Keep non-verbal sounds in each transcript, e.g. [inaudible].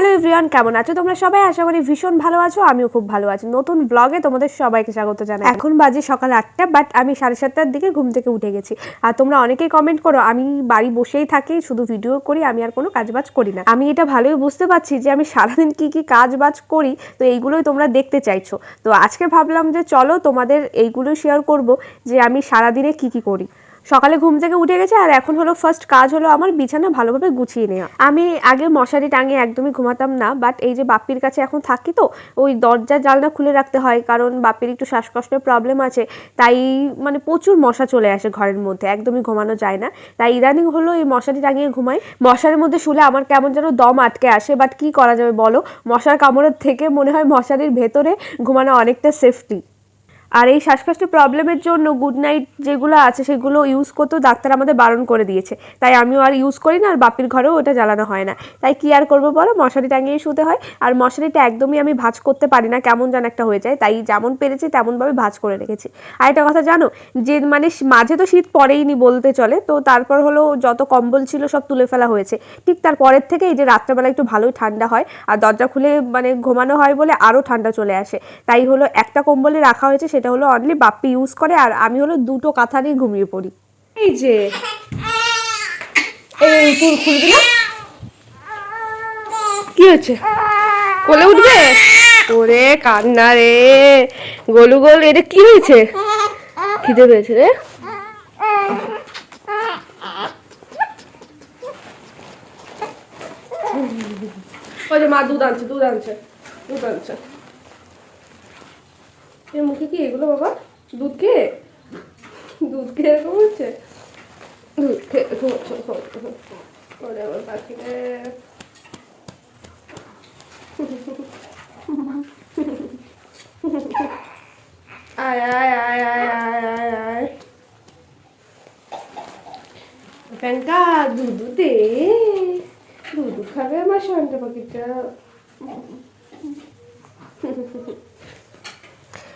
Hello everyone কেমন আছো? তোমরা সবাই আশা করি ভীষণ ভালো আছো, আমিও খুব ভালো আছি। নতুন ব্লগে তোমাদের সবাইকে স্বাগত জানাই। এখন বাজে সকাল আটটা বাট আমি সাড়ে সাতটার দিকে ঘুম থেকে উঠে গেছি। আর তোমরা অনেকেই কমেন্ট করো, আমি বাড়ি বসেই থাকি, শুধু ভিডিও করি, আমি আর কোনো কাজবাজ করি না। আমি এটা ভালোই বুঝতে পারছি যে আমি সারাদিন কি কি কাজ বাজ করি, তো এইগুলোই তোমরা দেখতে চাইছো। তো আজকে ভাবলাম যে চলো তোমাদের এইগুলো শেয়ার করব, যে আমি সারাদিনে কি কি করি। সকালে ঘুম থেকে উঠে গেছে আর এখন হলো ফার্স্ট কাজ হলো আমার বিছানা ভালোভাবে গুছিয়ে নেওয়া। আমি আগে মশারি টাঙিয়ে একদমই ঘুমাতাম না বাট এই যে বাপ্পির কাছে এখন থাকি তো, ওই দরজা জালনা খুলে রাখতে হয়, কারণ বাপ্পির একটু শ্বাসকষ্টের প্রবলেম আছে, তাই মানে প্রচুর মশা চলে আসে ঘরের মধ্যে, একদমই ঘুমানো যায় না। তাই ইদানিং হলো এই মশারি টাঙিয়ে ঘুমাই। মশার মধ্যে শুলে আমার কেমন যেন দম আটকে আসে বাট কি করা যাবে বলো? মশার কামড়ের থেকে মনে হয় মশারির ভেতরে ঘুমানো অনেকটা সেফটি আর এই শ্বাসকষ্টের প্রবলেমের জন্য গুড নাইট যেগুলো আছে, সেগুলো ইউজ করতেও ডাক্তার আমাদের বারণ করে দিয়েছে। তাই আমিও আর ইউজ করি না, আর বাপির ঘরেও ওটা জ্বালানো হয় না। তাই কি আর করব বলো? মশারি টাঙিয়ে শুতে হয়। আর মশারিটা একদমই আমি ভাজ করতে পারি না, কেমন যেন একটা হয়ে যায়। তাই যেমন পেরেছি, তেমনভাবে ভাজ করে রেখেছি। আর একটা কথা জানো? যে মানে মাঝে তো শীত পড়েইনি বলতে চলে। তো তারপর হলো যত কম্বল ছিল সব তুলে ফেলা হয়েছে। ঠিক তারপরের থেকে এই যে রাত্রেবেলা একটু ভালোই ঠান্ডা হয়, আর দরজা খুলে মানে ঘুমানো হয় বলে আরও ঠান্ডা চলে আসে। তাই হলো একটা কম্বলে রাখা হয়েছে সেটা হলো অনলি বাপ্পি ইউজ করে আর আমি হলো দুটো কাঁথা নিয়ে ঘুমিয়ে পড়ি। এই যে। এই তুই খুলবি না কি হচ্ছে কোলে উঠবে? ওরে কান্না রে। গোলু গোল, এটা কি হয়েছে? খিদে পেয়েছে রে। ওই যে মা দুধ আনছে দুধ আনছে দুধ আনছে। এর মুখে কি এগুলো বাবা? দুধ খেয়ে? দুধ খেয়ে এরকম হচ্ছে দুধ খেয়ে ওরে আমার পাখি রে। আয় আয় আয় আয় আয় আয় আয়। ব্যাংকা দুধু দে। দুধু খাবে আমার শান্ত পাখিটা।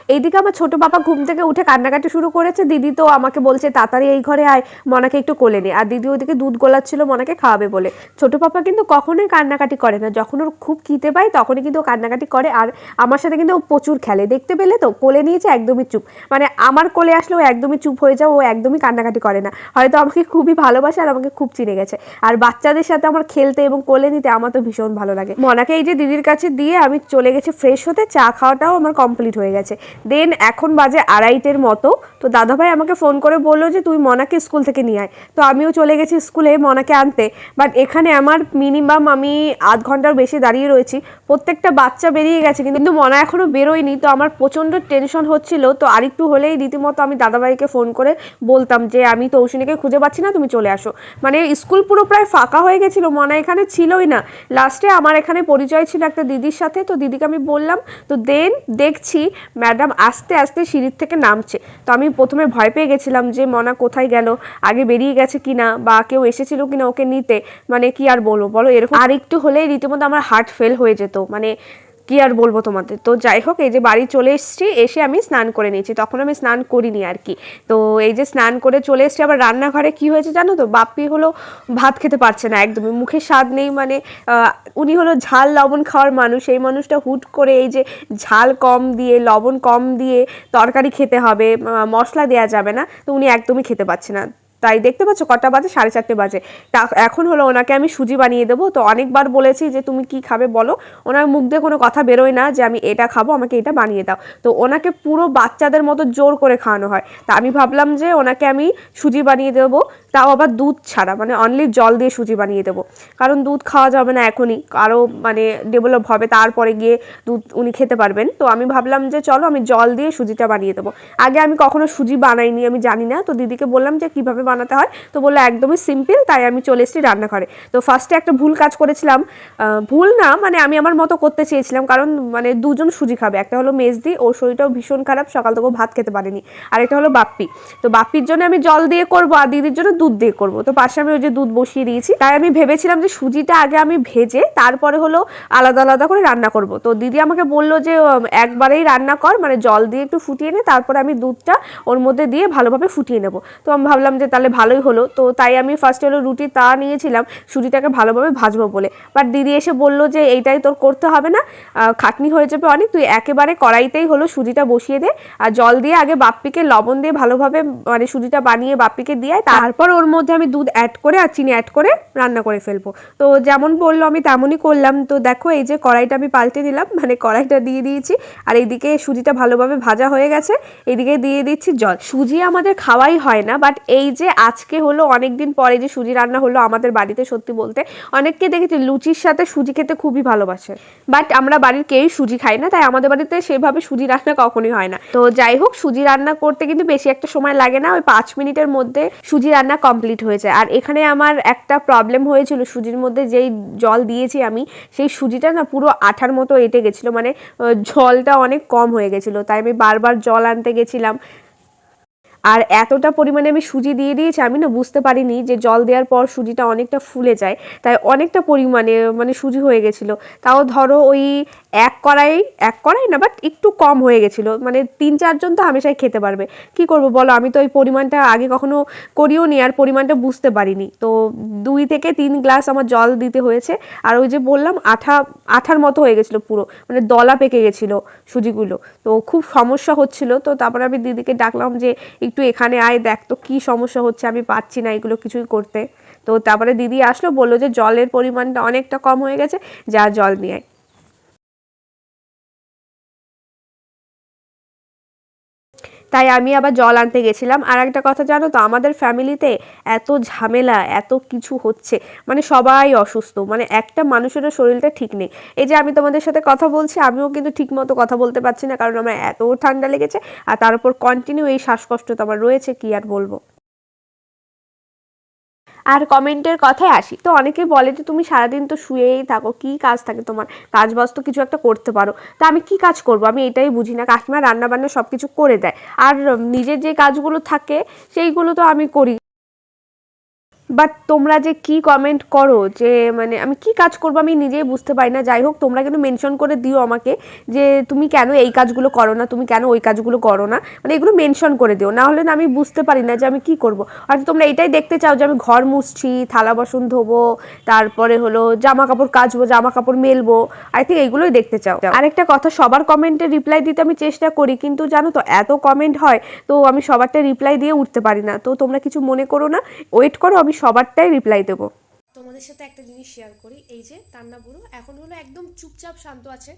এইদিকে আমার ছোট বাবা ঘুম থেকে উঠে কান্নাকাটি শুরু করেছে। দিদি তো আমাকে বলছে, তাড়াতাড়ি এই ঘরে আয়, মনাকে একটু কোলে নে। আর দিদি ওদিকে দুধ গোলাচ্ছিল মনাকে খাওয়াবে বলে। ছোট পাপা কিন্তু কখনোই কান্নাকাটি করে না। যখন ওর খুব খিদে পায়, তখনই কিন্তু ও কান্নাকাটি করে। আর আমার সাথে কিন্তু ও প্রচুর খেলে। দেখতে পেলে তো? কোলে নিয়েছে, একদমই চুপ। মানে আমার কোলে আসলে ও একদমই চুপ হয়ে যাও ও একদমই কান্নাকাটি করে না। হয়তো আমাকে খুবই ভালোবাসে আর আমাকে খুব চিনে গেছে। আর বাচ্চাদের সাথে আমার খেলতে এবং কোলে নিতে আমার তো ভীষণ ভালো লাগে। মনাকে এই যে দিদির কাছে দিয়ে আমি চলে গেছি ফ্রেশ হতে, চা খাওয়াটাও আমার কমপ্লিট হয়ে গেছে। দেন এখন বাজে আড়াইটের মতো। তো দাদাভাই আমাকে ফোন করে বলল যে, তুই মনাকে স্কুল থেকে নিয়ে আয়। তো আমিও চলে গেছি স্কুলে মনাকে আনতে। বাট এখানে আমার মিনিমাম আমি আধ ঘণ্টার বেশি দাঁড়িয়ে রয়েছি। প্রত্যেকটা বাচ্চা বেরিয়ে গেছে, কিন্তু মনা এখনও বেরোয়নি। তো আমার প্রচণ্ড টেনশন হচ্ছিল। তো আরেকটু হলেই রীতিমতো আমি দাদাভাইকে ফোন করে বলতাম যে, আমি তৌসিনীকে খুঁজে পাচ্ছি না, তুমি চলে আসো। মানে স্কুল পুরো প্রায় ফাঁকা হয়ে গেছিল। মনা এখানে ছিলই না। লাস্টে আমার এখানে পরিচয় ছিল একটা দিদির সাথে। তো দিদিকে আমি বললাম, তো দেন, দেখছি। ম্যাডাম আস্তে আস্তে সিঁড়ির থেকে নামছে। তো আমি প্রথমে ভয় পেয়ে গেছিলাম যে মনা কোথায় গেল, আগে বেরিয়ে গেছে কিনা বা কেউ এসেছিল কিনা ওকে নিতে মানে কি আর বলব বলো এরকম। আর একটু হলেই রীতিমতো আমার হার্ট ফেল হয়ে যেত। মানে কি আর বলব তোমাদের? তো যাই হোক, এই যে বাড়ি চলে এসেছি, এসে আমি স্নান করে নিয়েছি। তখন আমি স্নান করিনি আর কি। তো এই যে স্নান করে চলে এসেছি, আবার রান্নাঘরে কি হয়েছে জানো তো? বাপ্পি হলো ভাত খেতে পারছে না একদমই। মুখে স্বাদ নেই মানে উনি হলো ঝাল লবণ খাওয়ার মানুষ। এই মানুষটা হুট করে এই যে ঝাল কম দিয়ে, লবণ কম দিয়ে তরকারি খেতে হবে মশলা দেওয়া যাবে না। তো উনি একদমই খেতে পারছে না। তাই দেখতে পাচ্ছ কটা বাজে? সাড়ে চারটে বাজে। এখন হলো ওনাকে আমি সুজি বানিয়ে দেবো। তো অনেকবার বলেছি যে, তুমি কি খাবে বলো? ওনার মুখ দিয়ে কোনো কথা বেরোয় না যে, আমি এটা খাব, আমাকে এটা বানিয়ে দাও। তো ওনাকে পুরো বাচ্চাদের মতো জোর করে খাওয়ানো হয়। তা আমি ভাবলাম যে, ওনাকে আমি সুজি বানিয়ে দেবো। তাও আবার দুধ ছাড়া মানে অনলি জল দিয়ে সুজি বানিয়ে দেবো। কারণ দুধ খাওয়া যাবে না এখনই আরও মানে ডেভেলপ হবে তারপরে গিয়ে দুধ উনি খেতে পারবেন। তো আমি ভাবলাম যে চলো আমি জল দিয়ে সুজিটা বানিয়ে দেবো। আগে আমি কখনো সুজি বানাইনি, আমি জানি না। তো দিদিকে বললাম যে কীভাবে বানাতে হয়? তো বলল, একদমই সিম্পল তাই আমি চলে এসেছি রান্নাঘরে। তো ফার্স্টে একটা ভুল কাজ করেছিলাম। ভুল না মানে আমি আমার মতো করতে চেয়েছিলাম। কারণ মানে দুজন সুজি খাবে। একটা হলো মেজদি, ওর শরীরটাও ভীষণ খারাপ, সকাল থেকে ভাত খেতে পারেনি। আর একটা হলো বাপ্পি। তো বাপ্পির জন্য আমি জল দিয়ে করব, আর দিদির জন্য দুধ দিয়ে করব। তো পাশে আমি ওই যে দুধ বসিয়ে দিয়েছি। তাই আমি ভেবেছিলাম যে সুজিটা আগে আমি ভেজে তারপরে হলো আলাদা আলাদা করে রান্না করব। তো দিদি আমাকে বলল যে একবারেই রান্না কর মানে জল দিয়ে একটু ফুটিয়ে নে, তারপরে আমি দুধটা ওর মধ্যে দিয়ে ভালোভাবে ফুটিয়ে নেব। তো আমি ভাবলাম যে তাহলে ভালোই হলো। তো তাই আমি ফার্স্টে হলো রুটি তা নিয়েছিলাম, সুজিটাকে ভালোভাবে ভাজবো বলে। বাট দিদি এসে বলল যে, এইটাই তোর করতে হবে না খাটনি হয়ে যাবে অনেক, তুই একেবারে কড়াইতেই হলো সুজিটা বসিয়ে দে। আর জল দিয়ে আগে বাপ্পিকে লবণ দিয়ে ভালোভাবে মানে সুজিটা বানিয়ে বাপ্পিকে দিয়ে তারপর ওর মধ্যে আমি দুধ অ্যাড করে আর চিনি অ্যাড করে রান্না করে ফেলব। তো যেমন বলল আমি তেমনই করলাম। তো দেখো এই যে কড়াইটা আমি পাল্টে দিলাম মানে কড়াইটা দিয়ে দিয়েছি। আর এইদিকে সুজিটা ভালোভাবে ভাজা হয়ে গেছে। এইদিকে দিয়ে দিচ্ছি জল। সুজি আমাদের খাওয়াই হয় না বাট এই যে আজকে হলো অনেক দিন পরে যে সুজি রান্না হলো আমাদের বাড়িতে সত্যি বলতে, অনেককে দেখেছি লুচির সাথে সুজি খেতে খুবই ভালোবাসে। বাট আমরা বাড়ির কেউই সুজি খাই না, তাই আমাদের বাড়িতে সেভাবে সুজি রান্না কখনোই হয় না। তো যাই হোক, সুজি রান্না করতে কিন্তু বেশি একটা সময় লাগে না। ওই পাঁচ মিনিটের মধ্যে সুজি রান্না কমপ্লিট হয়েছে আর এখানে আমার একটা প্রবলেম হয়েছিল, সুজির মধ্যে যেই জল দিয়েছি আমি, সেই সুজিটা না পুরো আঠার মতো এঁটে গেছিল। মানে জলটা অনেক কম হয়ে গেছিল। তাই আমি বারবার জল আনতে গেছিলাম। আর এতটা পরিমাণে আমি সুজি দিয়ে দিয়েছি, আমি না বুঝতে পারিনি যে জল দেওয়ার পর সুজিটা অনেকটা ফুলে যায়। তাই অনেকটা পরিমাণে মানে সুজি হয়ে গেছিল। তাও ধরো ওই এক কড়াই এক কড়াই না বাট একটু কম হয়ে গেছিল। মানে তিন চারজন তো হামেশাই খেতে পারবে। কি করব বলো, আমি তো ওই পরিমাণটা আগে কখনো করিও নি আর পরিমাণটা বুঝতে পারিনি। তো দুই থেকে তিন গ্লাস আমার জল দিতে হয়েছে। আর ওই যে বললাম, আঠা, আঠার মতো হয়ে গেছিল পুরো। মানে দলা পেকে গেছিল সুজিগুলো। তো খুব সমস্যা হচ্ছিল। তো তারপরে আমি দিদিকে ডাকলাম যে একটু এখানে আয়, দেখ তো কী সমস্যা হচ্ছে, আমি পাচ্ছি না এগুলো কিছুই করতে। তো তারপরে দিদি আসলো, বলল যে জলের পরিমাণটা অনেকটা কম হয়ে গেছে, যা জল নিয়ে আয়। তাই আমি আবার জল আনতে গেছিলাম। আর একটা কথা জানো তো, আমাদের ফ্যামিলিতে এত ঝামেলা, এত কিছু হচ্ছে। মানে সবাই অসুস্থ মানে একটা মানুষেরও শরীরটা ঠিক নেই। এই যে আমি তোমাদের সাথে কথা বলছি, আমিও কিন্তু ঠিক মতো কথা বলতে পারছি না, কারণ আমার এত ঠান্ডা লেগেছে। আর তার উপর কন্টিনিউ এই শ্বাসকষ্ট তো আমার রয়েছে, কি আর বলব? আর কমেন্টের কথায় আসি। তো অনেকে বলে যে, তুমি সারাদিন তো শুয়েই থাকো, কি কাজ থাকে তোমার? কাজ বাজ তো কিছু একটা করতে পারো। তা আমি কি কাজ করব? আমি এটাই বুঝি না। কাকিমা রান্নাবান্না সব কিছু করে দেয়। আর নিজের যে কাজগুলো থাকে, সেইগুলো তো আমি করি। বাট তোমরা যে কি কমেন্ট করো যে মানে আমি কি কাজ করব আমি নিজেই বুঝতে পারি না। যাই হোক, তোমরা কিন্তু মেনশন করে দিও আমাকে যে, তুমি কেন এই কাজগুলো করো না, তুমি কেন ওই কাজগুলো করো না। মানে এগুলো মেনশন করে দিও। না হলে না আমি বুঝতে পারি না যে আমি কি করব। আর তোমরা এটাই দেখতে চাও যে, আমি ঘর মুছছি, থালা বাসন ধোবো, তারপরে হলো জামা কাপড় কাচবো জামা কাপড় মেলবো। আই থিঙ্ক এগুলোই দেখতে চাও। আরেকটা কথা, সবার কমেন্টে রিপ্লাই দিতে আমি চেষ্টা করি, কিন্তু জানো তো, এত কমেন্ট হয়, তো আমি সবারটা রিপ্লাই দিয়ে উঠতে পারি না। তো তোমরা কিছু মনে করো না। ওয়েট করো, আমি সবারটাই রিপ্লাই দেবো। তোমাদের সাথে একটা জিনিস শেয়ার করি এই যে তান্না বুড়ো এখন হলো একদম চুপচাপ শান্ত আছে।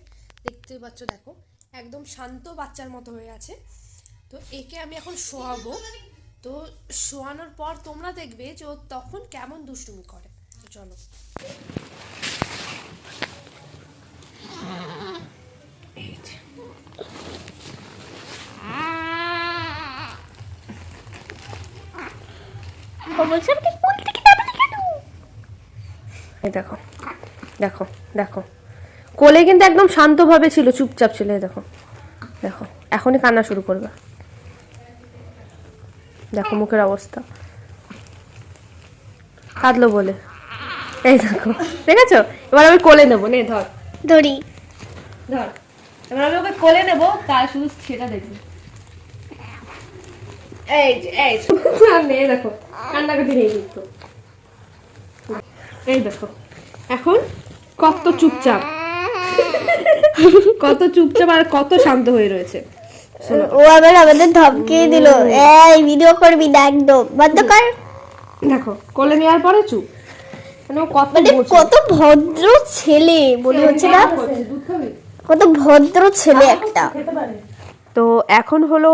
দেখতে পাচ্ছ দেখো একদম শান্ত বাচ্চার মতো হয়ে আছে। তো একে আমি এখন শোয়াবো। তো শোয়ানোর পর তোমরা দেখবে যে ও তখন কেমন দুষ্টুমি করে। চলো। এই দেখো। দেখো দেখো। কোলে কিন্তু একদম শান্তভাবে ছিল চুপচাপ ছিল দেখো। দেখো এখনই কান্না শুরু করবে। দেখো মুখের অবস্থা। কাঁদলো বলে। এই দেখো দেখেছ? এবার আমি কোলে নেব নে ধর। ধরি। ধর। এবার আমি ওকে কোলে নেব তার শুধু সেটা দেখবি এই যে এই যে। [laughs] সামনে, এই দেখো। কান্নাকাটি নেই কিন্তু। এই দেখো। এখন কত চুপচাপ। কত চুপচাপ আর কত শান্ত হয়ে রয়েছে। শোনো। ও আবার আমাদের ধমকিয়ে দিল। এই ভিডিও করবি না একদম। বন্ধ কর। দেখো কোলে নেওয়ার পরে চুপ। মানে কত মানে কত ভদ্র ছেলে মনে হচ্ছে না? কত ভদ্র ছেলে একটা। তো এখন হলো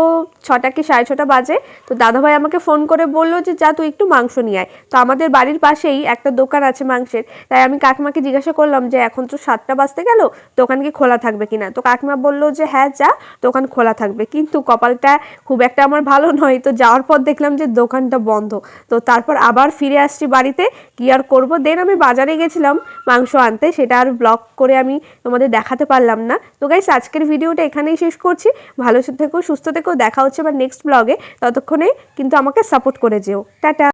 ছটা কি সাড়ে ছটা বাজে, তো দাদাভাই আমাকে ফোন করে বলল যে, যা, তুই একটু মাংস নিয়ে আয়। তো আমাদের বাড়ির পাশেই একটা দোকান আছে মাংসের, তাই আমি কাকিমাকে জিজ্ঞাসা করলাম যে, এখন তো সাতটা বাজতে গেল, দোকান কি খোলা থাকবে কিনা? তো কাকিমা বলল যে হ্যাঁ যা, দোকান খোলা থাকবে। কিন্তু কপালটা খুব একটা আমার ভালো নয়, তো যাওয়ার পর দেখলাম যে, দোকানটা বন্ধ। তো তারপর আবার ফিরে আসছি বাড়িতে, কি আর করব? দেন আমি বাজারে গেছিলাম মাংস আনতে, সেটা আর ব্লগ করে আমি তোমাদের দেখাতে পারলাম না। তো গাইস আজকের ভিডিওটা এখানেই শেষ করছি। ভালো থেকো, সুস্থ থেকো। দেখা হচ্ছে আবার নেক্সট ব্লগে ততক্ষণে কিন্তু আমাকে সাপোর্ট করে যেও। টাটা।